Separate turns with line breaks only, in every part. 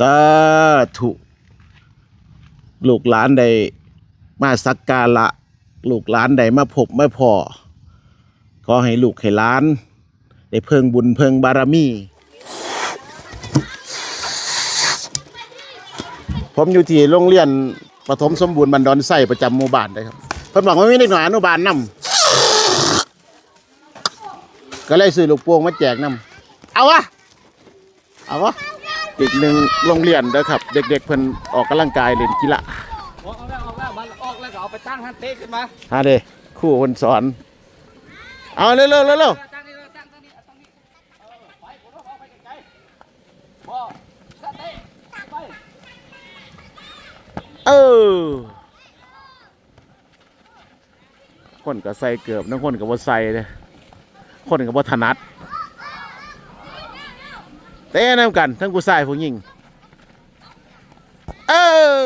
สาธุลูกหลานใดมาสักการะลูกหลานใดมาพบมาพอขอให้ลูกให้หลาน ได้เพิ่งบุญเพิ่งบารมี ผมอยู่ที่โรงเรียนปฐมสมบูรณ์บันดอนไส้ประจำหมู่บ้านเลยครับเพิ่นบอกว่ามีเด็กหน่อยอนุบาลนำก็เลยซื้อลูกโป่งมาแจกนำเอาวะเอาวะ อีกหนึ่งโรงเรียนเด้อครับ เด็กๆเพิ่นออกกำลังกายเล่นกีฬา
ออกแล้วออกแล้วมันออกแล้วก็เอาไปตั้งฮันเตะขึ้นมา
ฮะเด้ครู่คนสอน เอาเร็วๆเร็วๆเร็ว
ตั้งนี่ตั้งตรงนี้ตรงนี้เออไปผมต้องเอาไปไกลๆพอสเตะไป
เออคนก็ใส่เกือบนังคนก็บ่ใส่เลยคนก็บ่ถนัด เต้นํกัน ทั้งผู้ชายผู้หญิงเออ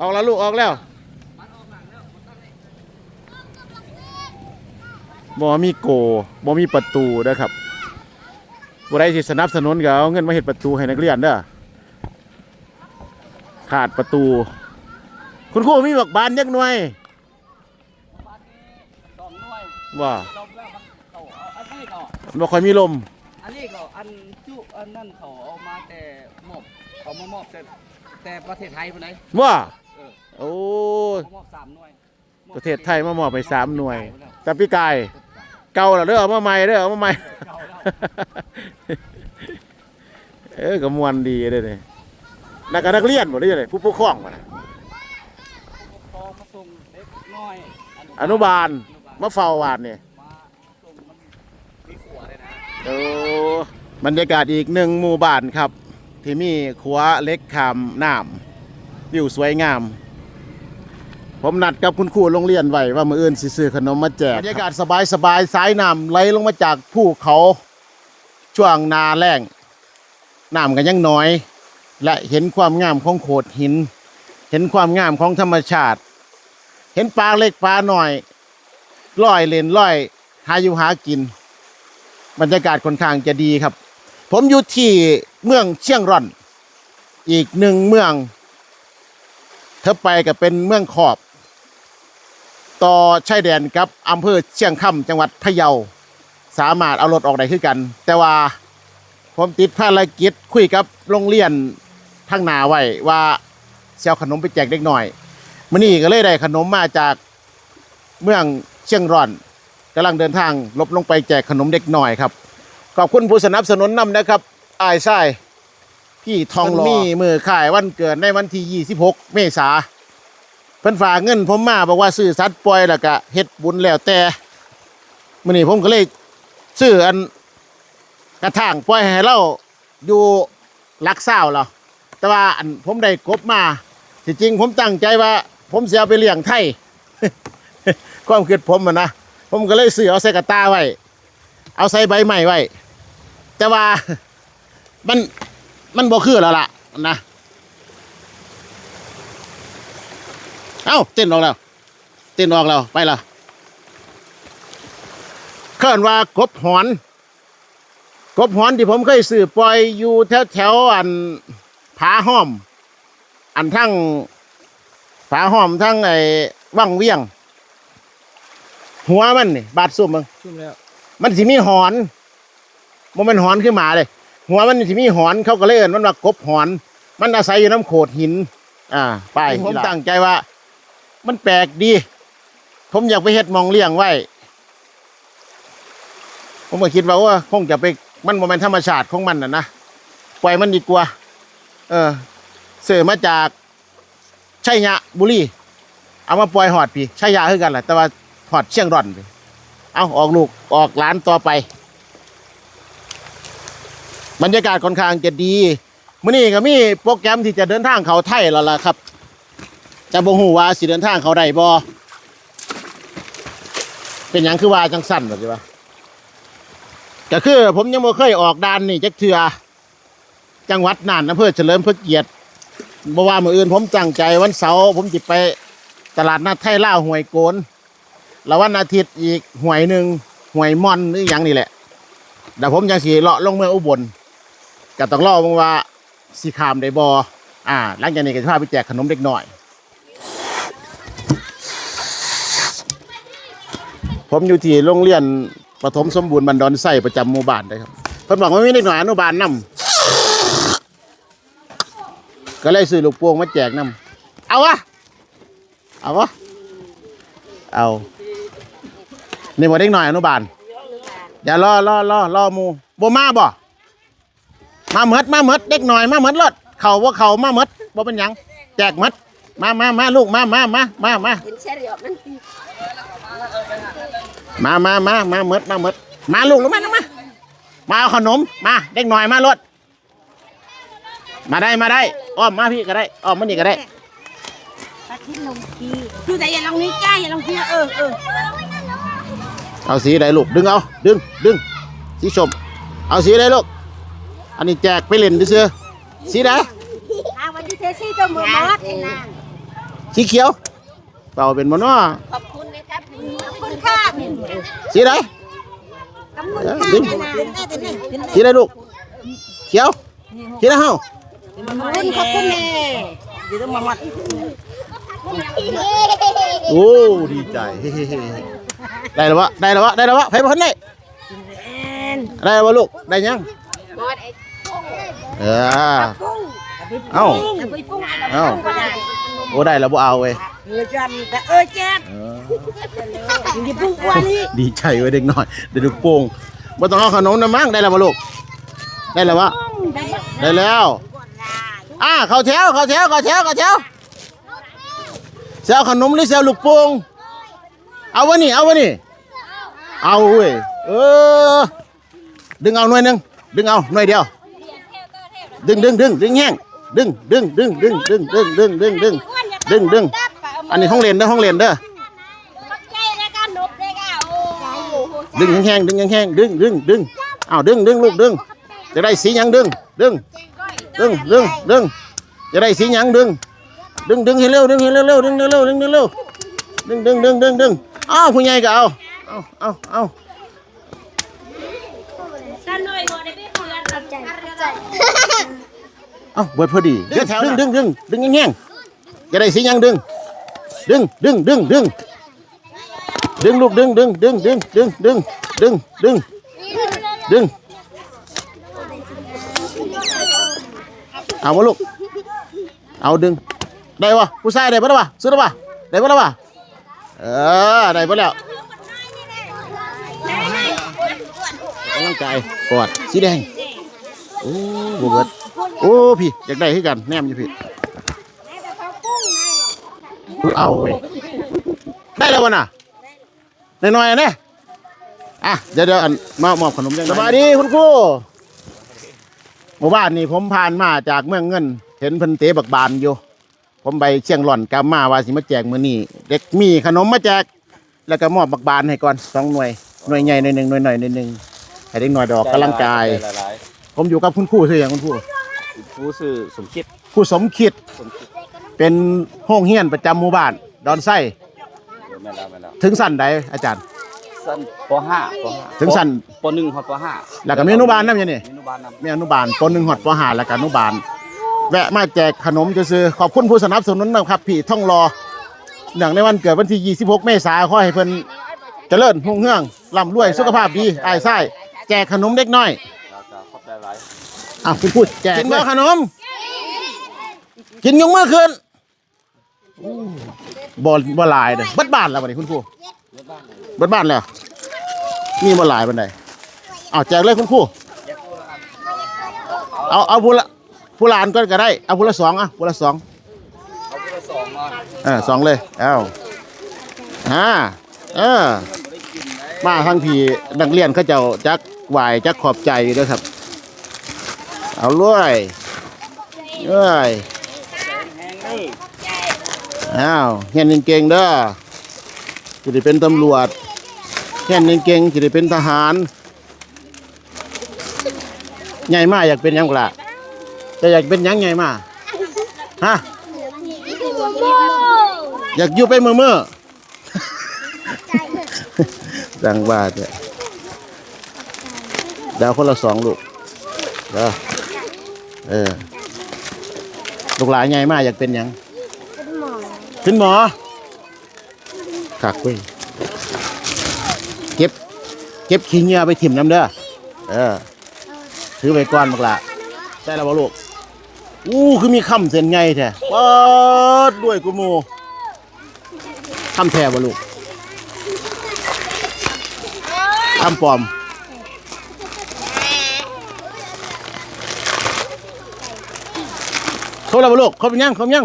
ออกแล้วลูกออกแล้วบ่มีโกบ่มีประตูเด้อครับบ่ได้สิสนับสนุนก็เอาเงินมาเฮ็ดประตูให้นักเรียนเด้อขาดประตู คุณครูมีบอกบานยักหน่วย
บ้านนี้สองหน่วย
ว่า
ลมแล้วมั นโตเอาอันนี้ก็
บ่ค่อยมีลม
อันนี้ก็อันจุอันนั่นเขาเอามาแต่มอบเขามามอบแต่แต่ประเทศไทยคนไหน
ว่า
เออ
โอ้
เขามอบสามหน่วย
ประเทศไทยมามอบไปสามหน่วย แต่พี่กายเก่าแล้วเด้อเอามาใหม่เด้อเอามาใหม่
เก่าแล้ว
เออก็มวนดีเด้อนี่นักนักเรียนบ่ได้เลยผู้ปกครองบ่นะ
พอมาส่งเล็กน้อย
อนุบาล
อนุบาล
มาเฝ้าวาดนี่
มาส่งมันมีขัวเลยนะ
โอ้บรรยากาศอีกหนึ่งหมู่บ้านครับ ที่มีขัวเล็กคำน้ำวิวสวยงาม ผมนัดกับคุณครูโรงเรียนไว้ว่ามืออื่นสิซื้อขนมมาแจกบรรยากาศสบายสบายสายน้ำไหลลงมาจากภูเขาช่วงนาแล้งน้ำกันยังน้อย และเห็นความงามของโขดหิน เห็นความงามของธรรมชาติ เห็นปลาเล็กปลาหน่อยลอยเล่นลอยหาอยู่หากิน บรรยากาศค่อนข้างจะดีครับ ผมอยู่ที่เมืองเชียงร่อน อีกหนึ่งเมืองเธอไปก็เป็นเมืองขอบ ต่อชายแดนกับอำเภอเชียงคำจังหวัดพะเยา สามารถเอารถออกได้คือกัน แต่ว่าผมติดภารกิจคุยกับโรงเรียนทางนาไว้ว่าเอาขนมไปแจกเด็กหน่อยมื่อนี้ก็เลยได้ขนมมาจากเมืองเชียงร่อน กำลังเดินทางลบลงไปแจกขนมเด็กหน่อยครับขอบคุณผู้สนับสนุนนำนะครับอายไส้พี่ทองรอมีมือข่ายวันเกิดในวันที่ 26 เมษาเพิ่นฝากเงินผมมาบอกว่าซื้อสัตว์ปล่อยแล้วก็เฮ็ดบุญแล้วแต่มื้อนี้ผมก็เลยซื้ออันกระถางปล่อยให้เราอยู่ลักเศร้าแล้วแต่ว่าอันผมได้กบมาที่จริงผมตั้งใจว่า ผมสิเอาไปเลี้ยงไทยความคิดผมอะนะ ผมก็เลยซื้อเอาใส่กระตาไว้ เอาใส่ใบใหม่ไว้ แต่ว่ามันมันบ่คือแล้วล่ะนะ เอ้าเต้นออกแล้ว เต้นออกแล้วไปละเคลื่อนว่ากบหอน กบหอนที่ผมเคยซื้อปล่อยอยู่แถวแถวๆอันผาห้อม อันทั้งผาห้อมทั้งไอ้ว่างเวียง หัวมันนี่บาดซุ่มมึง
ชุ่มแล้ว
มันสิมีหอนมันเป็นหอนขึ้นมาเลย หัวมันสิมีหอนเขาก็เลยเอิ้นมันว่ากบหอน มันอาศัยอยู่น้ำโขดหิน อ่า ไปผมตั้งใจว่า มันแปลกดี ผมอยากไปเฮ็ดหมองเลี้ยงไว้ ผมก็คิดว่าว่าคงจะไปมันบ่แม่นธรรมชาติของมันน่ะนะปล่อยมันดีกว่า เออเสือมาจากชัยยะบุรีเอามาปล่อยหอดพี่ชัยยะคือกันแหละแต่ว่า หอดเชียงร่อนพี่เอาออกลูกออกหลานต่อไป บรรยากาศค่อนข้างจะดีมื้อนี้ก็มีโปรแกรมที่จะเดินทางเขาไทยแล้วล่ะครับ จะบ่ฮู้ว่าสิเดินทางเขาได้บ่เป็นหยังคือว่าจังสั่นบ่สิวะก็คือผมยังบ่เคยออกด่านนี่จักเทื่อจังหวัดน่านอำเภอเฉลิมพระเกียรติบ่ว่ามื้ออื่นผมตั้งใจวันเสาร์ผมสิไปตลาดนัดไทยลาห้วยโกน แล้ววันอาทิตย์อีกหวยหนึ่งหวยม่อนหรืออย่างนี่แหละเดี๋ยวผมยังสีเลาะลงเมืองอุบลก็ต้องรอเบิ่งว่าสิขามได้บ่อ่าหลังจากนี้ก็จะพาไปแจกขนมเด็กน้อย ผมอยู่ที่โรงเรียนปฐมสมบูรณ์บันดอนไส้ประจำหมู่บ้านเลยครับเพิ่นบอกว่ามีเด็กน้อยอนุบาลนำก็เลยซื้อลูกโป่งมาแจกนำเอาวะเอาวะเอา นี่บ่เด็กน้อยอนุบาลอย่ารอรอรอรอหมู่บ่มาบ่มาเมดมาเมดเด็กน้อยมาเมดรถเขาว่าเขามาเมดบ่เป็นหยังแจกเมดมามามาลูกมามามามามา
เห็นเชริอมัน
มามามามาเมดมาเมดมาลูกหรือมามามาเอาขนมมาเด็กหน่อยมารถมาได้มาได้อ้อมมาพี่ก็ได้อ้อมมานี่ก็ได้
ปลาทิ้งลงทีคือแต่อย่าลงนี้จ้าอย่าลงทีเออเออ
เอาสีใดลูก ดึงเอา ดึง ดึง สีชม เอาสีใดลูก อันนี้แจกไปเล่นซื่อๆสีใด
อาวันที่เทซี่ตัวมือมอดเองนะ
สีเขียว เป่าเป็นมโนอ
ขอบคุณนะครับขอบคุณค่ะ
สีใด
ขอบคุณค่ะ
ดึงสีใดลูก เขียวสีใดเฮา
ขอบคุณขอบคุณแม่อยู่ตรงมาหมด
โอ้ ดีใจ เฮ้ๆ ได้แล้ววะได้แล้ววะได้แล้ววะไผบ่ทันได้ได้แล้ววะลูกได้ยัง
มอดไอ้
เออเอ้า
ปุ้ยปุ้ง
เอ้าโอ้ได้แล้วบ่เอาเว้ย
เออจันแต่เออแจ๊บ
เออ
อย่าปุ้งกว่านี้
ดีใจเว้ยเด็กน้อยเด็กลูกโป่งบ่ต้องเอาขนมนะมั้งได้แล้วบ่ลูกได้แล้ววะได้แล้วอ่าเข้าแถวเข้าแถวเข้าแถวเข้าแถวเสียขนมหรือเสียลูกโป่ง เอาวะนี่เอาวะนี่เอาเว้ยเออ ดึงเอาหน่วยหนึงดึงเอาหน่วยเดียว ดึงดึงดึงดึงแห้งดึงดึงดึงดึงดึงดึงดึงดึงดึงดึงดึงอันนี้ห้องเรียนเด้อห้องเรียนเด้อดึงแห้งดึงแห้งดึงดึงดึงอ้าวดึงดึงลูกดึงจะได้สีหยังดึงดึงดึงดึงดึงจะได้สีหยังดึงดึงดึงให้เร็วดึงให้เร็วเร็วดึงเร็วดึงเร็วดึงดึงดึงดึงดึง อ้าวผู้ใหญ่ก็เอาเอาเอาเอา
ถ้าหน่อยบ่ได้ไปเพื่อนรับใจใจ
เอาเบิดพอดีดึงดึงดึงดึงดึงแห้งจะได้สียังดึง ดึงดึงดึงดึงดึงลูกดึงดึงดึงดึงดึงดึงดึงดึงดึงเอามาลูก เอาดึง ได้ปะผู้ชายได้ปะล่ะวะซื้อได้ปะได้ปะล่ะวะ เออได้ปะแล้วกำลังใจกอดสีแดง โอ้บเบิดโอ้พี่อยากได้ให้กันแนมอยู่พี่เอาไปได้แล้ววะน่ะน้อยๆนะอะเดี๋ยวเดี๋ยวอันมามอบขนมยังสบายดีคุณครูหมู่บ้านนี่ผมผ่านมาจากเมืองเงิน เห็นเพิ่นเตะบักบานอยู่ ผมไปเชียงหล่อนกลับมาว่าสิมาแจกมื้อนี้เด็กมีขนมมาแจก แล้วก็มอบบักบานให้ก่อนสองหน่วยหน่วยใหญ่หน่วยหนึ่งหน่วยหน่อยหน่วยหนึ่งให้เด็กหน่อยดอกกำลังกาย
หลาย
ผมอยู่กับคุณครูชื่ออย่างคุณครู
ๆผู้สื่อสมคิด
ครูสมคิด
สมคิด
เป็นห้องเฮียนประจำหมู่บ้าน ดอนไส้
เดี๋ยวแม่นแล้วแม่นแล้ว
ถึงสั้นใดอาจารย์
สั้นป .5 ป .5
ถึงสั้น
ป .1 ฮอดป .5
แล้วก็มีอนุบาลนำอย่างนี้
อนุบาลนำ
มีอนุบาลปหนึ่งหอดปห้าแล้วก็อนุบาล แวะมาแจกขนมซื้อๆขอบคุณผู้สนับสนุนนะครับพี่ท่องรอเนื่องในวันเกิดวันที่ 26 เมษายนขอให้เพิ่นเจริญรุ่งเรืองร่ำรวยสุขภาพดีอายไส้แจกขนมเด็กน้อย
ครับครับขอบใจหลาย
อะคุณพูดแจกกินบ่ขนม กินยงมือขึ้นอู้บ่บ่หลายเด้อเบิดบ้านแล้วบัดนี้คุณครูเบิดบ้านแล้วมีบ่หลายบันไดเอาแจกเลยคุณครูเอาเอาผู้ละ ผู้หลานก็ก็ได้เอาผู้ละสองอะผู้ละสอง
เอาไปละสองมา
เออสองเลยเอาอ่าเออมาทั้งทีนักเรียนเขาเจ้าจักไหวายจักขอบใจอยู่ด้วยครับ เอาเลยเอ้ย
แห้งนี่
อ้าวเฮียนเก่งๆเด้อจะได้เป็นตำรวจเฮียนเก่งๆจะได้เป็นทหารใหญ่มากอยากเป็นหยังกล่ะ จะอยากเป็นหยังใหญ่มากฮะ อยากอยู่ไปมือมือดังบ้าเด้อเดาวคนละสองลูกเด้อเออ ลูกหลานใหญ่มากอยากเป็นหยัง
เป็นหมอ
เป็นหมอคักเว้ยเก็บ เก็บขี้เหงื่อไปถิ่มน้ำเด้อ เออ ถือไปก่อนบักละใช่แล้วบ่ลูก อู้คือมีคำเส้นไงแท้เปิดด้วยกูโมคำแท้บ่ลูกคำปลอมครบแล้วบ่ลูกครบยังครบยัง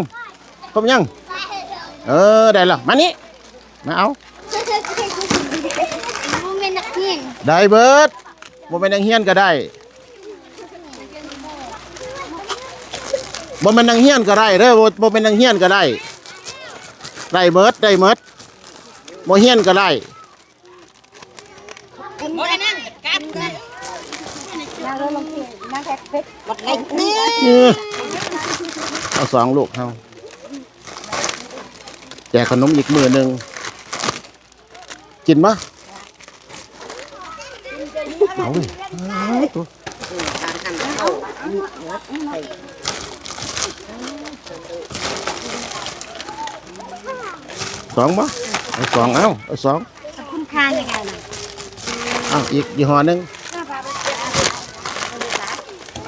ครบยังเออได้แล้วมานี่มาเอา
มึงเป็นนักเรียน
ได้เบิดบ่เป็นนางเฮียนก็ได้ บ่เป็นนางเฮียนก็ได้เด้อบ่บ่เป็นนางเฮียนก็ได้ได้เบิดได้เบิดบ่เฮียนก็ได้
โมได้นั่งกันนั่งแล้วลงเรียนนั่งแท็กเฟสวัดไงนี่
เออเอาสองลูกเฮาแจกขนมอีกมือหนึงกินมะเอาเว้ยเอาตัว สองมะเอาสองเอาเอาสอง
คุณค่ายังไงล่ะ
เอาอีกยี่ห้อหนึง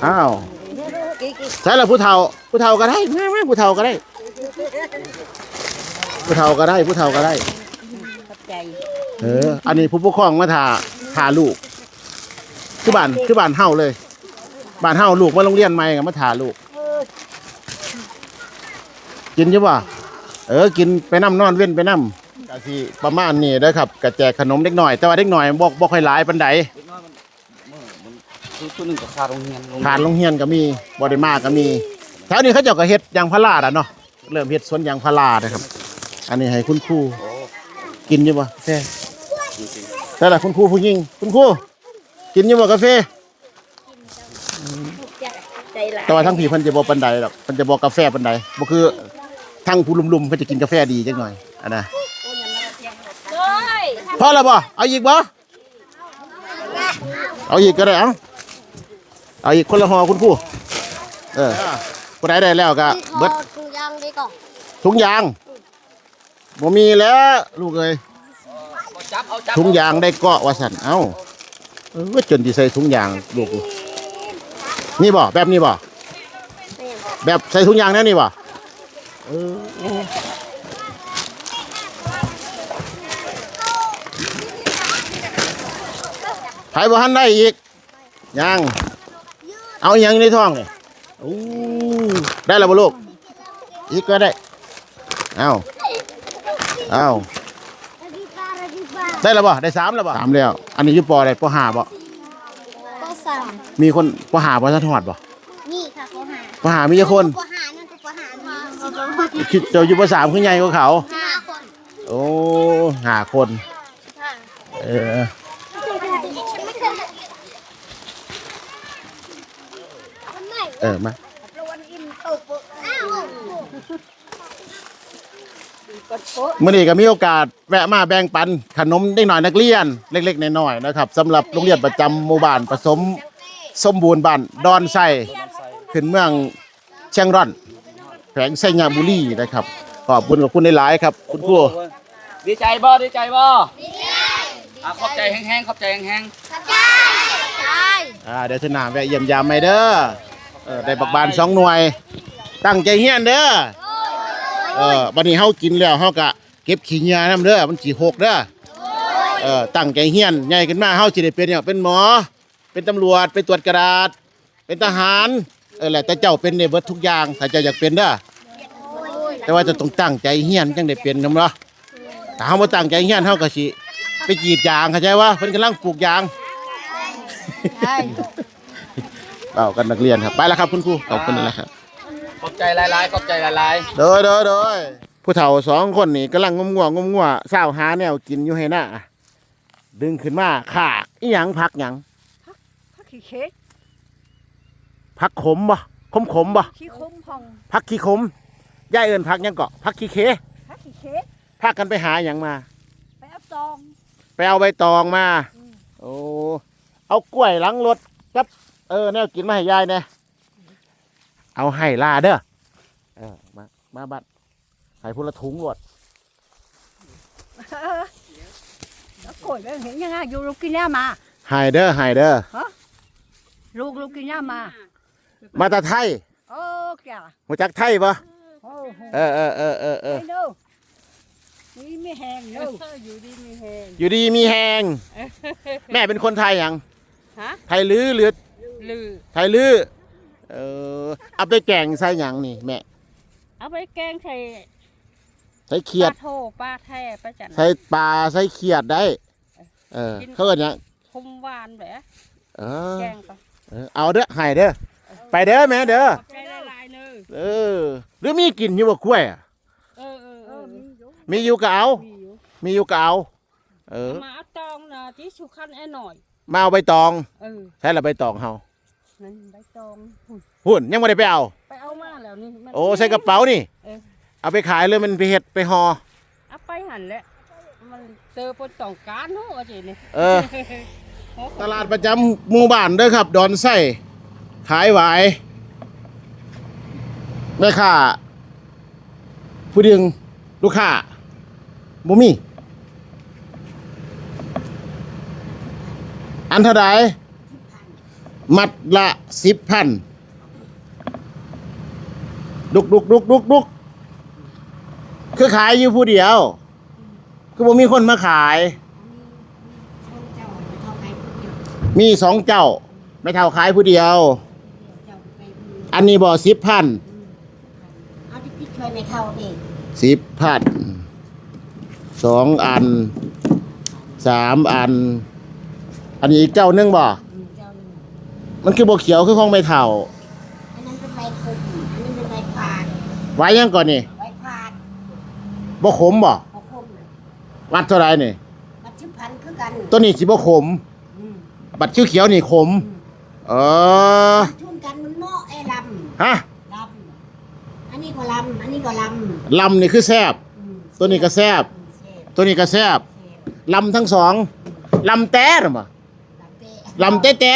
อ้าวใช่แล้วผู้เฒ่าผู้เฒ่าก็ได้มามาผู้เฒ่าก็ได้ ผู้เฒ่าก็ได้ ผู้เฒ่าก็ได้
ขอบใจ
เออ อันนี้ผู้ปกครองมาถาถาลูกคือบ้านคือบ้านเฮาเลยบ้านเฮาลูกมาโรงเรียนใหม่ก็มาถาลูกกินใช่ป่ะ เออกินไปน้ำนอนเว้นไปน้ำกะสิประมาณนี้เด้อครับกะแจกขนมเด็กหน่อย แต่ว่าเด็กหน่อยบ่บ่ค่อยหลายปานใด
เด็กน้อยมันเมื่อมันคือตัวหนึงก็ขาดโรงเรียน
ผ่านโรงเรียนก็มีบ่ได้มากก็มีแถวนี้เขาเจ้าก็เฮ็ดยางพาราอะเนาะเริ่มเฮ็ดสวนยางพารานะครับ อันนี้ให้คุณครู
โอ้
กินอยู่บ่กาแฟ
จริง
แต่ละคุณครูผู้หญิงคุณครูกินอยู่บ่กาแฟ
ใจหลาย
แต่ว่าทั้งพี่เพิ่นจะบ่ปานใดหรอกเพิ่นจะบ่กาแฟปานใดบ่คือ ทั้งผู้ลุมๆเพิ่นจะกินกาแฟดีจักหน่อยอันน่ะ
เฮ้ย
พอแล้วบ่เอาอีกบ่เอาอีกก็ได้เอ้าเอาอีกคนละห่อคุณครูเออผู้ใดได้แล้วก็เบิด
ทุกอย่างได้ก่อน
ถุงยางบ่มีแล้วลูกเอ้ย
เอาจับเอาจับ
ถุงยางได้เกาะว่าสั่นเอ้าเออจนที่ใส่ถุงยางลูกกูนี่บ่แบบนี้บ่แบบใส่ถุงยางแน่นี่บ่ เออไผบ่ทันได้อีก ยัง เอาอีหยังในท้องนี่อู้ได้แล้วบ่ลูก อีกก็ได้ เอ้าเอ้าได้แล้วบ่ได้สามแล้วบ่สามแล้ว อันนี้อยุปออะไรปอหาบ่
ก็สาม
มีคนปอหาบ่ทันทอดบ่
นี่ค่ะเขาหา
ปอหามีกี่คน
ปหานั่นคือปหามา
คิดเจ้าอยู่ปอสามคือใหญ่กว่าเขา
ห้าคน
โอ้หาคน เออเออ มา
อ้าว
มื้อนี้ก็มีโอกาสแวะมาแบ่งปันขนมเด็กหน่อยนักเรียน เล็กๆน้อยๆนะครับสำหรับโรงเรียนประจำหมู่บ้านผสมสมบูรณ์บ้านดอนไส้ขึ้นเมืองเชียงร่อน วงไสยาบุรีนะครับ ขอบคุณกับคุณหลายๆครับ คุณครู
ดีใจบ่ดีใจบ่ดีใจอะขอบใจแห้งๆขอบใจแห้ง
ใช่
อ่าเดี๋ยวเทอหนาแวะเยี่ยมยามไม่เด้อเออได้บักบานสองหน่วย ตั้งใจเฮียนเด้อเออบัดนี้เฮากินแล้วเฮาก็เก็บขี้เหงื่อนํเด้อมันสิหกเด้อเออตั้งใจเฮียนใหญ่ขึ้นมาเฮาสิได้เป็นเนี่ยเป็นหมอ เป็นตำรวจเป็นตรวจกระดาษ เป็นทหาร เออแหละแต่เจ้าเป็นได้เบิดทุกอย่างถ้าเจ้าอยากเป็นเด้อแต่ว่าจะต้องตั้งใจเฮียนจังได้เป็นนำเนาะถ้าเฮาบ่ตั้งใจเฮียนเฮาก็สิไปกรีดยางเข้าใจว่าเพิ่นกำลังปลูกยาง
ใช่
เอากันนักเรียนครับไปแล้วครับคุณครูขอบคุณนะครับ
ๆขอบใจหลายๆขอบใจหลาย
โดยโดยโดยผู้เฒ่าสองคนนี่กำลังงมงัวงมงัวเศร้าวหาแนวกินอยู่ให้หน้าดึงขึ้นมาขากอีหยังพักหยัง
พักขี้เค้ก
พักขมบ่ขมขมบ่
ขี้คมพอง
พักขี้ขมยายเอิญพักหยังเกาะพักขี้เค
พักขี้เค้ก
พากันไปหาหยังมา
ไปเอาซอง
ไปเอาใบตองมา
อืม
โอ้เอากล้วยหลังรถครับ เออแนวกินมาให้ยายแหน่เอาให้ลาเด้อเออมามาบัดให้พุละถุงหลด
แล้วโกรธแล้วเห็นยังไงอยู่ลูกกินหน้ามา
ให้เด้อให้เด้อ
ลูกลูกกินหน้ามา
มาแตาไทย
โอ้แก่
หัวจักไทยปะ
โอ้โห
เออเออเออเออเออ
ไอ้ดูนี่ไม่แห้งดูอยู่ดีไม่แห้ง
อยู่ดีมีแหง แม่เป็นคนไทยยัง
ฮะ
ไทยลือหรือ
ลือ
ไทยลือเออเอาไปแกงใส่หยังนี่แม่
เอาไปแกงใส่
ใส่เขียด
ปลาโทปลาแท้ปลาจัน
ใส่ปลาใส่เขียดได้ เออเขาเอิ้นหยัง
คมหวานแบบ
เออ
แกงไป
เออเอาเด้อให้เด้อ ไปเด้อแม่เด้อ
ใจละลายเนอ
เออ หรือมีกินอยู่บ่กล้วยอะ
เออเออเออมีอยู่
มีอยู่ก็เอา
มีอยู่
มีอยู่ก็เอา เออ
มาเอาตองนะที่สุขันไอ้หน่อย
มาเอาใบตอง
เออ
ใช่ละใบตองเฮา
นั่นใบตอง
หุ่นยังไม่ได้ไปเอา
ไปเอามาแล้วนี่มัน
โอ้ใส่กระเป๋านี่
เออ
เอาไปขายเลยมันไปเห็ดไปหอ
เอาไปหันแหละ มันเจอปนต้องการเนาะจีนี่
เออ ตลาดประจำหมู่บ้านเด้อครับ ดอนไส้ ขายหวายแม่ค้าผู้ดึงลูกค้าบ่มี อันเท่าใดมัดละสิบพันดุกดุกดุกดุกดุกคือขายอยู่ผู้เดียว คือบ่มีคนมาขาย มีสองเจ้า ไม่เท่าขายผู้เดียว อันนี้บ่สิบพัน
เอาที่พี่ช่วยไม่เท่าเอง
สิบพันสองอันสามอัน อันนี้อีกเจ้าหนึงบ่
อืมเจ้าหนึ่ง
มันคือบ่เขียวคือของไม่เท่า
อันนั้นเป็นใบคมอันนี้เป็นใบพาด
ไว้ยังก่อนนี่
ใบพาด
บ่ขมบ่
เขาคมน่ะ
วัดเท่าไหรนี่
มันชื่อพันธุ์คือกัน
ตัวนี้สิบ่ขม
อืม
บัดเขียวๆนี่ขม
อืม
เออ
มันทุ่
ฮะำ
ลำอันนี้ก็ลำอันนี้ก็ล
ลำนี่คือแซบำ
อืม
ตัวนี้ก็แซบ
อืมเชฟ
ตัวนี้ก็แซบ
เชฟ
ลำทั้งสองลำแต้น่ะบ่
ลำเตะ
ลำแต้แต้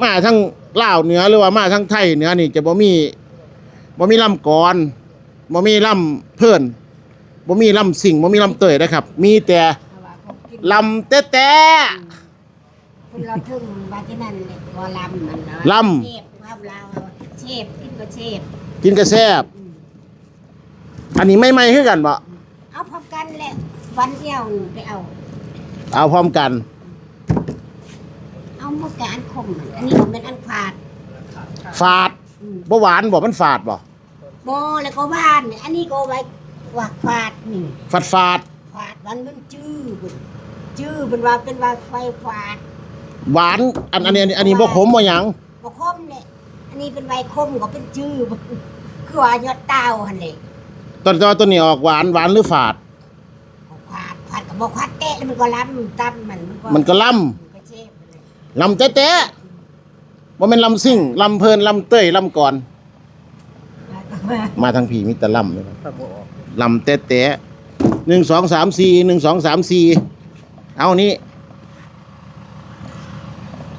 มาทั้งลาวเหนือหรือว่ามาทั้งไทยเหนือนี่จะบ่มีบ่มีลำกรบ่มีลำเพิ่นบ่มีลำสิ่งบ่มีลำเตยนะครับ มีแต่
เอาว่าเขากิน
ลำแต้แต้
คุณเราถึงว่าที่นั่นเลยว่าลำมันนะ
ลำ
เชฟ ภาพเราเชฟกินก็เชฟ
กินก็แซบ
อืม
อันนี้ไม่ไม่คือกันบ่
เอาพร้อมกันแหละวันเดียวไปเอา
เอาพร้อมกัน
เอาหมดแต่อันคมมันอันนี้ผมเป็นอันขาด
ฝาด
อืม
บ่หวานบ่มันฝาดบ่
โบแล้วก็บ้านอันนี้ก็ไว้ว่าขาดนี่
ฝาดฝาด
ขาดวันมันจื้อพุ่นจื้อเป็นว่าเป็นว่าไฟขาด
หวานอันอันนี้อันนี้อันนี้บ่ขมบ่หยัง
บ่คมเนี่ย อันนี้เป็นใบคมก็เป็นจื้อพุ่นคือว่ายอดเต้าหั่นเลย
ต้นต้นนี้ออกหวานหวานหรือฝาด
ก็ขาดขาดก็บ่ขาดแตะแล้วมันก็ล้ำตั้มมันมันก็
มันก็ล่ำ
มันก็เชฟมันเลย
ลำแต๊ะแต๊ะบ่แม่นลำซิ่งลำเพลินลำเต้ยลำก่อน มาทางผีมีแต่ลำเลยครับลำแต๊ะแต๊ะหนึ่งสองสามสี่หนึ่งสองสามสี่เอานี่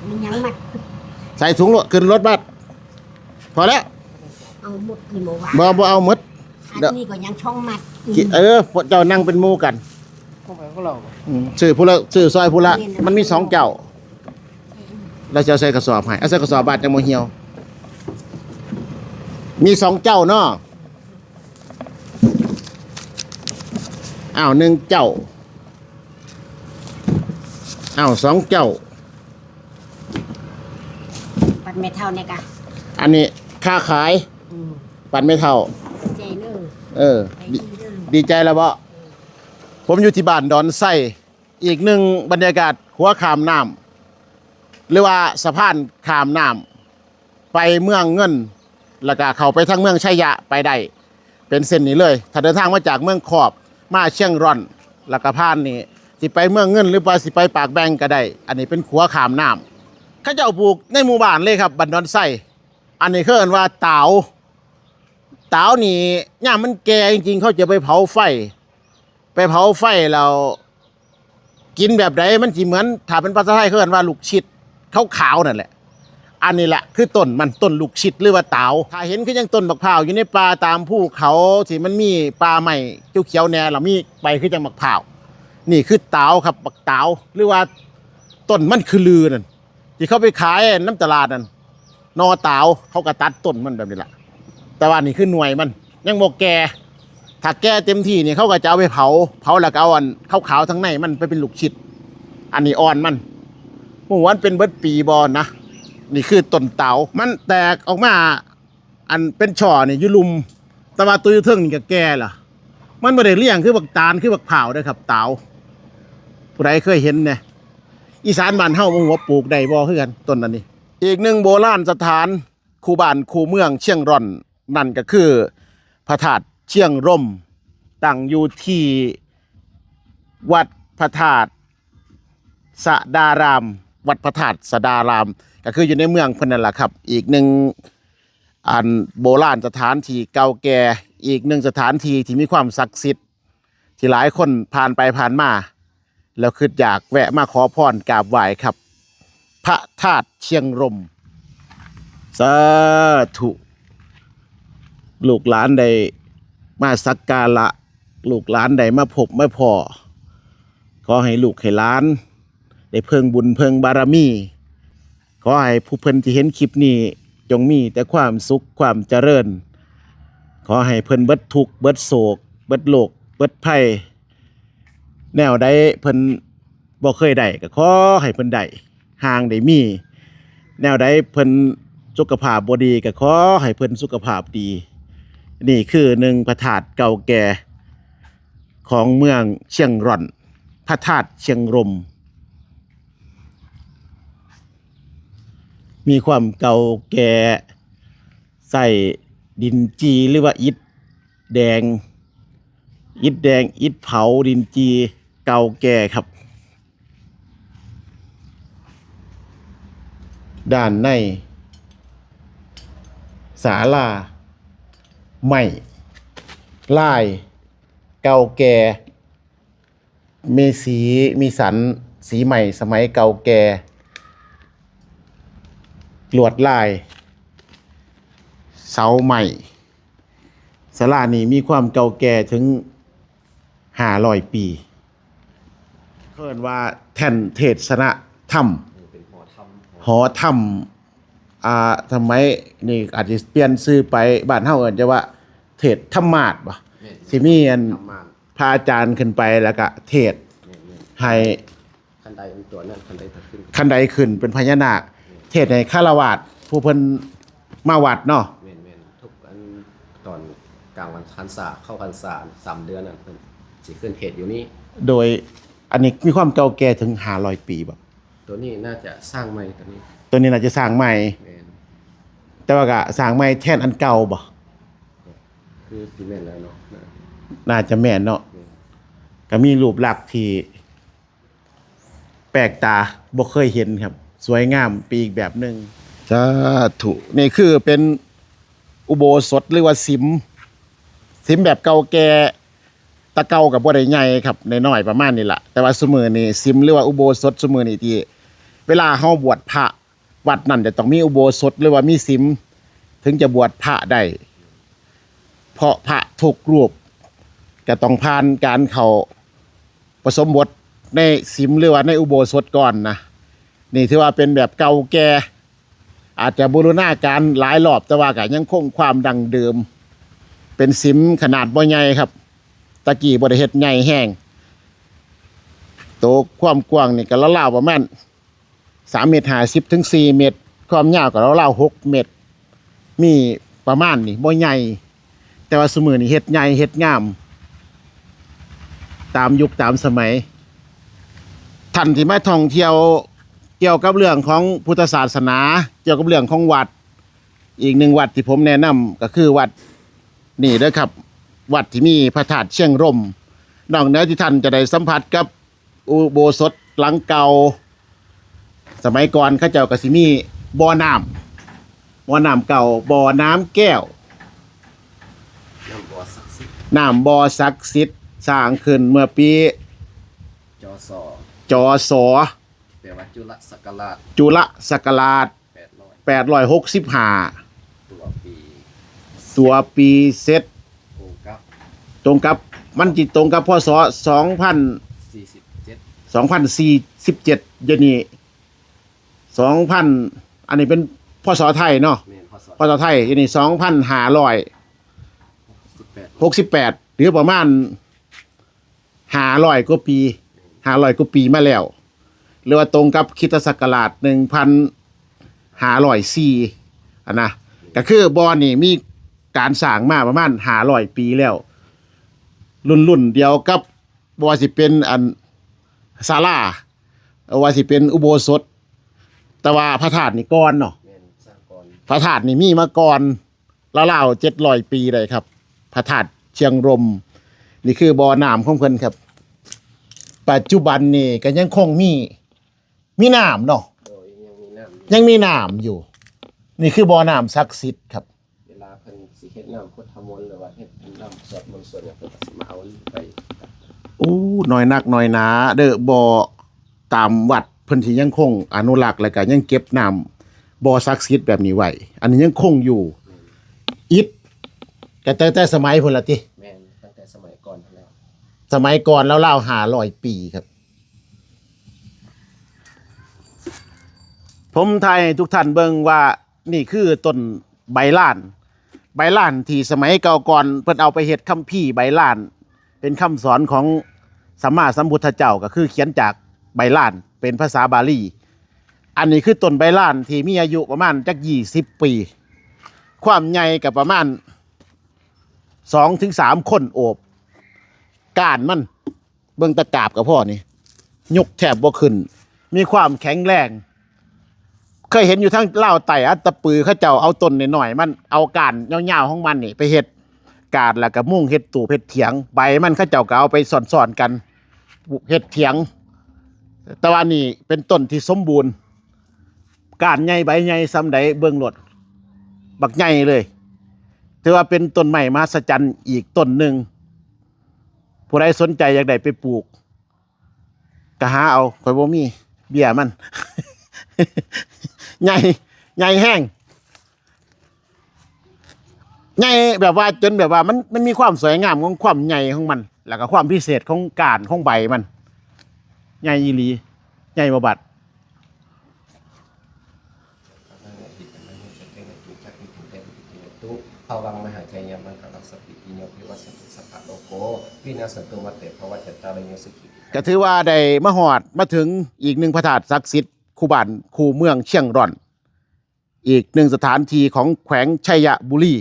มันยังมัด
ใส่ถุงรถขึ้นรถบัส พอแล้ว
เอาหมดนี่บ่ว่า
บ่บ่เอาหมด
อันนี้ก็ยังช่องมัด
คิดเออพวกเจ้านั่งเป็นหมู่กัน
พวกเรา
อืมซื้อผู้ละซื้อซอยผู้ละมันมีสองเจ้าเราจะเอาใส่กระสอบให้เอาใส่กระสอบบาทจังโมเหี่ยว มีสองเจ้าเนาะอ้าวหนึ่งเจ้าอ้าวสองเจ้า
ปัดไม่เท่าเนี่ยกะ
อันนี้ ค่าขาย
อืม
ปันไม่เท่า
ใจเด้อ
เออ
ไป
ดี
ดีเด้อ
ดีใจแล้วบ่ผมอยู่ที่บ้านดอนไส้อีกหนึ่งบรรยากาศหัวขามน้ำหรือว่าสะพานขามน้ำไปเมืองเงิน แล้วก็เข้าไปทางเมืองชัยยะไปได้เป็นเส้นนี้เลย ถ้าเดินทางมาจากเมืองขอบมาเชียงร่อนแล้วก็ผ่านนี่สิไปเมืองเงิน หรือว่าสิไปปากแบงก็ได้ อันนี้เป็นขัวขามน้ำเขาเจ้าปลูกในหมู่บ้านเลยครับบันดอนไส้ อันนี้เขาเอิ้นว่าเตาเตานี่ย่ามมันแก่จริงๆเขาจะไปเผาไฟ ไปเผาไฟแล้วกินแบบใดมันสิเหมือนถ้าเป็นภาษาไทยเขาเอิ้นว่าลูกชิดขาวๆนั่นแหละ อันนี้แหละคือต้นมันต้นลูกชิดหรือว่าเตาถ้าเห็นคือยังต้นบักพร้าวอยู่ในป่าตามภูเขาที่มันมีป่าใหม่เขียวๆแน่แล้วมีใบคือจังบักพร้าวนี่คือเตาครับบักเตาหรือว่าต้นมันคือลือนั่นที่เขาไปขายน้ำตลาดนั่น นอเตาเขาก็ตัดต้นมันแบบนี้แหละแต่ว่านี่คือหน่วยมัน ยังบ่แก่ถ้าแก่เต็มที่เนี่เขาก็จะเอาไปเผา เผาแล้วก็เอาอันขาวๆทั้งในมันไปเป็นลูกชิด อันนี้อ่อนมันหมูวันเป็นเบิดปีบอลนะนี่คือต้นเตามันแตกออกมา อันเป็นช่อนี่อยุลุม แต่ว่าตัวยุเทิงนี่ก็แก่ล่ะ มันไม่ได้เลี้ยงคือบักตาลคือบักเผาด้อครับเตาผู้ใดเคยเห็นเนี่ยอีสานบ้านเฮาบ่ฮู้ว่าปลูกได้บ่คือกันต้นอันนี้ อีกหนึ่งโบราณสถานคูบ้านคูเมืองเชียงร่อนนั่นก็คือพระธาตุเชียงร่มตั้งอยู่ที่วัดพระธาตุสะดาราม วัดพระธาตุสะดาราม ก็คืออยู่ในเมืองพนันละครับ อีกหนึ่งอันโบราณสถานที่เก่าแก่อีกหนึ่งสถานที่ที่มีความศักดิ์สิทธิ์ ที่หลายคนผ่านไปผ่านมา แล้วคืออยากแวะมาขอพรกราบไหว้ครับ พระธาตุเชียงรม สาธุ ลูกหลานใดมาสักการะ ลูกหลานใดมาพบมาพอ ขอให้ลูกให้หลาน ได้เพิ่งบุญเพิ่งบารมี ขอให้ผู้เพิ่นที่เห็นคลิปนี้ จงมีแต่ความสุขความเจริญ ขอให้เพิ่นเบิดทุกเบิดโศก เบิดโลก เบิดภัย แนวใดเพิ่นบ่เคยได้ก็ขอให้เพิ่นได้ ห่างได้มี แนวใดเพิ่นสุขภาพบ่ดีก็ขอให้เพิ่นสุขภาพดี นี่คือหนึ่งพระธาตุเก่าแก่ของเมืองเชียงร่อน พระธาตุเชียงรม มีความเก่าแก่ใส่ดินจีหรือว่าอิฐแดง อิฐแดงอิฐเผาดินจีเก่าแก่ครับ ด้านในศาลาใหม่ลาย เก่าแก่มีสีมีสันสีใหม่สมัยเก่าแก่ลวดลาย เสาใหม่ศาลานี้มีความเก่าแก่ถึงห้าร้อยปีเพิ่นว่าแท่นเทศนาธรรม
หอท
หอถ้ำอ่าทำไมนี่อาจจะเปลี่ยนชื่อไปบ้านเฮาเอิ้นจะว่า เทศธรรมาสบ่ำ
แม่น
สิมีอัน
ทำมาน
พระอาจารย์ขึ้นไปแล้วก็เทศ
แม่นแม่น
ให้
คันใดเป็นตัวนั้นคันใดถัดขึ้น
คันใดขึ้นเป็นพญานาค เทศให้ฆราวาสผู้เพิ่นมาวัดเนาะ
แม่นแม่นทุกอันตอนกลางวันพรรษาเข้าพรรษาสามเดือนนั่นเพิ่นสิขึ้นเหตุอยู่นี่
โดยอันนี้มีความเก่าแก่ถึง500ปีบ่
ตัวนี้น่าจะสร้างใหม่ตัวนี้
ตัวนี้น่าจะสร้างใหม่
แม่น
แต่ว่าก็สร้างใหม่แทนอันเก่าบ่
คือสิแม่นแล้วเนาะนะ
น่าจะแม่นเนาะ
แม่น
ก็มีรูปลักษณ์ที่แปลกตาบ่เคยเห็นครับ สวยงามไปอีกแบบหนึ่งสาธุนี่คือเป็นอุโบสถหรือว่าสิม สิมแบบเก่าแก่ตะเก่ากับบ่ได้ใหญ่ครับน้อยๆประมาณนี้ล่ะแต่ว่าซุมื้อนี้สิมหรือว่าอุโบสถซุมื้อนี้ที่ เวลาเฮาบวชพระวัดนั่นจะต้องมีอุโบสถหรือว่ามีสิม ถึงจะบวชพระได้เพราะพระทุกรูปก็ต้องผ่านการเขาผสมบทในสิมหรือว่าในอุโบสถก่อนนะนี่ถือว่าเป็นแบบเก่าแก่อาจจะบูรณาการหลายรอบแต่ว่าก็ยังคงความดังเดิม เป็นสิมขนาดบ่ใหญ่ครับ ตะกี้บริเฮ็ดใหญ่แห้งโตความกว้างนี่ก็ละลาวประมาณ สามเมตรห้าสิบถึงสี่เมตร ความยาวก็ราวๆหกเมตร มีประมาณนี่บ่ใหญ่ แต่ว่าสมือนี่เฮ็ดใหญ่เฮ็ดงาม ตามยุคตามสมัยท่านที่มาท่องเที่ยวเกี่ยวกับเรื่องของพุทธศาสนา เกี่ยวกับเรื่องของวัด อีกหนึ่งวัดที่ผมแนะนำก็คือวัดนี่เด้อครับ วัดที่มีพระธาตุเชียงร่มนอกเหนือที่ท่านจะได้สัมผัสกับอุโบสถหลังเก่า สมัยก่อนเข้าเจ้าก็สิมีบ่อน้ำบ่อน้ำเก่าบ่อน้ำแก้ว
น้ำบ่อศักดิ์สิทธิ์
น้ำบ่อศักดิ์สิทธิ์สร้างขึ้นเมื่อปี
จอสอ
จอสอ
แปลว่าจุลศักราช
จุลศักราช
800
แปดร้อยหกสิบห้า
ตัวปี
ตัวปีเซต
โอ้ครับ
ตรงกับมันจิตตรงกับพศสองพัน
สี่สิบเจ็ด
สองพันสี่สิบเจ็ดเดี๋ยวนี้ สองพันอันนี้เป็นพศไทยเนาะ
เมนพศ
พศไทยเดี๋ยวนี้สองพันห้าร้อย
สิบแปด
หกสิบแปดหรือประมาณห้าร้อยกว่าปีห้าร้อยกว่าปีมาแล้ว หรือว่าตรงกับคริดศักราชหนึ่งพันห้าร้อยสี่อันนะก็คือบอนี่มีการสร้างมาประมาณห้าร้อยปีแล้ว รุ่นรุ่นๆเดียวกับบว่าสิเป็นอันศาลาเอาว่าสิเป็นอุโบสถ แต่ว่าพระธาตุนี่ก่อนเนาะ
เมนสร้างก่อน
พระธาตุนี่มีมาก่อนแล้วเล่าเจ็ดร้อยปีเลยครับ พระธาตุเชียงรม นี่คือบ่อน้ำของเพิ่นครับ ปัจจุบันนี่ก็ยังคงมี มีน้ำเนาะ
โดยยังมีน้ำอยู่
ยังมีน้ำอยู่ นี่คือบ่อน้ำศักดิ์สิทธิ์ครับ
เวลาเพิ่นสิเฮ็ดน้ำพุทธมนต์หรือว่าเฮ็ดน้ำสวดมนต์สวดเนี่ยเพิ่นก็สิมาเอาไป
อู้น้อยนักน้อยหนาเด้อบ่อตามวัด เพิ่นที่ยังคงอนุรักษ์และก็ยังเก็บน้ำบ่อศักดิ์สิทธิ์แบบนี้ไว้อันนี้ยังคงอยู่อิฐก็แต่แต่สมัยพุ่นละติ
แม่นตั้งแต่สมัยก่อนแล้ว
สมัยก่อนแล้วเล่าหาร้อยปีครับ ผมไทยทุกท่านเบิ่งว่านี่คือต้นใบล้าน ใบล้านที่สมัยเก่าก่อนเพิ่นเอาไปเฮ็ดคัมภีร์ใบล้าน เป็นคำสอนของสัมมาสัมพุทธเจ้าก็คือเขียนจากใบล้าน เป็นภาษาบาลี อันนี้คือต้นใบล้านที่มีอายุประมาณจักยี่สิบปี ความใหญ่กับประมาณสองถึงสามคนโอบก้านมันเบิ่งตะกาบกับพ่อนี่ยกแทบบ่ขึ้น มีความแข็งแรง เคยเห็นอยู่ทั้งเล่าไต่อัตปือเขาเจ้าเอาต้นหน่อยๆมันเอาก้านยาๆของมันนี่ ไปเฮ็ดกาดแล้วก็มุ่งเฮ็ดตู่เฮ็ดเถียงใบมันเขาเจ้าก็เอาไปสอนๆกันเฮ็ดเถียง แต่ว่านี่เป็นต้นที่สมบูรณ์ กานใหญ่ใบใหญ่ซ้ำใดเบิ่งโลด บักใหญ่เลยถือว่าเป็นต้นใหม่มหัศจรรย์อีกต้นหนึ่งผู้ใดสนใจอยากได้ไปปลูกก็หาเอาข่อยบ่มี เบี้ยมัน ใหญ่ใหญ่แห้งใหญ่แบบว่าจนแบบว่ามันมันมีความสวยงามของความใหญ่ของมัน แล้วก็ความพิเศษของการของใบมัน ใหญ่อีหลีใหญ่บ่บัด
ตุภาวังมหาชัยยมังคลังสปิติโยภิวัสสตุสัพพะโลโกวินาศตุมัตเตภวัจจารโยสุขิ
ก็ถือว่าได้มาหอดมาถึงอีกหนึ่งพระธาตุศักดิ์สิทธิ์คู่บ้านคู่เมืองเชียงร่อน อีกหนึ่งสถานที่ของแขวงชัยบุรี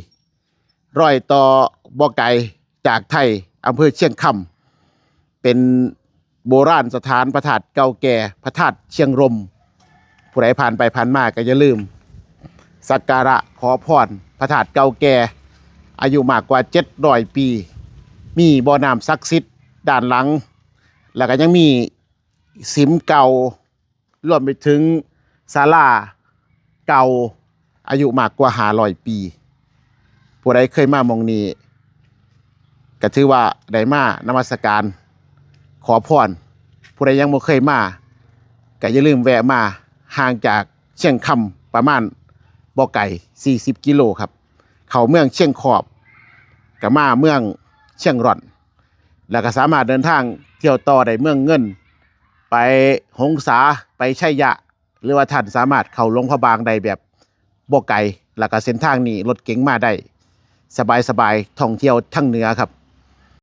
รอยต่อบ่อไก่จากไทยอำเภอเชียงคำเป็น โบราณสถานพระธาตุเก่าแก่พระธาตุเชียงรม ผู้ใดผ่านไปผ่านมาก็อย่าลืม สักการะขอพรพระธาตุเก่าแก่ อายุมากกว่า700ปี มีบ่อน้ำศักดิ์สิทธิ์ด้านหลัง แล้วก็ยังมีสิมเก่ารวมไปถึงศาลาเก่าอายุมากกว่าหาร้อยปี ผู้ใดเคยมามองนี้ก็ถือว่าได้มานมัสการ ขอพรผู้ใดยังบ่เคยมาก็อย่าลืมแวะมาห่างจากเชียงคำประมาณบ่อไก่ 40 กิโลครับ เข้าเมืองเชียงขอบก็มาเมืองเชียงร่อน แล้วก็สามารถเดินทางเที่ยวต่อได้เมืองเงิน ไปหงสาไปชัยยะ หรือว่าท่านสามารถเข้าลงพระบางได้แบบบ่ไกลแล้วก็เส้นทางนี้รถเก๋งมาได้ สบายๆท่องเที่ยวทั้งเหนือครับ